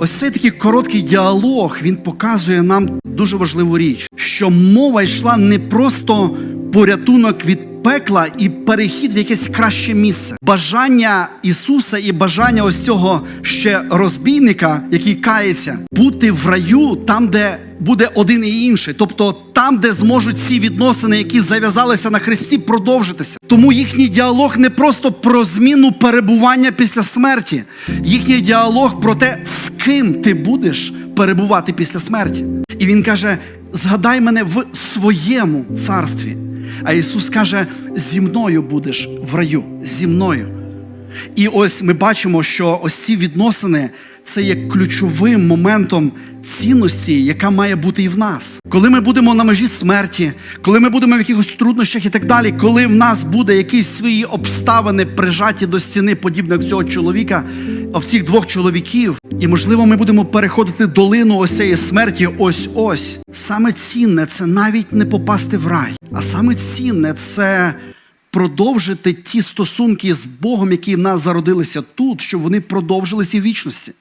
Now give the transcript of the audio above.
Ось цей такий короткий діалог він показує нам дуже важливу річ, що мова йшла не просто порятунок від пекла і перехід в якесь краще місце. Бажання Ісуса і бажання ось цього ще розбійника, який кається, бути в раю там, де буде один і інший, тобто там, де зможуть ці відносини, які зав'язалися на Христі, продовжитися. Тому їхній діалог не просто про зміну перебування після смерті, їхній діалог про те, ким ти будеш перебувати після смерті. І він каже: згадай мене в своєму царстві. А Ісус каже: зі мною будеш в раю, зі мною. І ось ми бачимо, що ось ці відносини це є ключовим моментом цінності, яка має бути і в нас. Коли ми будемо на межі смерті, коли ми будемо в якихось труднощах і так далі, коли в нас буде якісь свої обставини прижаті до стіни, подібно як цього чоловіка, а в цих двох чоловіків, і можливо, ми будемо переходити долину ось цієї смерті, ось ось. Саме цінне це навіть не попасти в рай, а саме цінне це продовжити ті стосунки з Богом, які в нас зародилися тут, щоб вони продовжилися в вічності.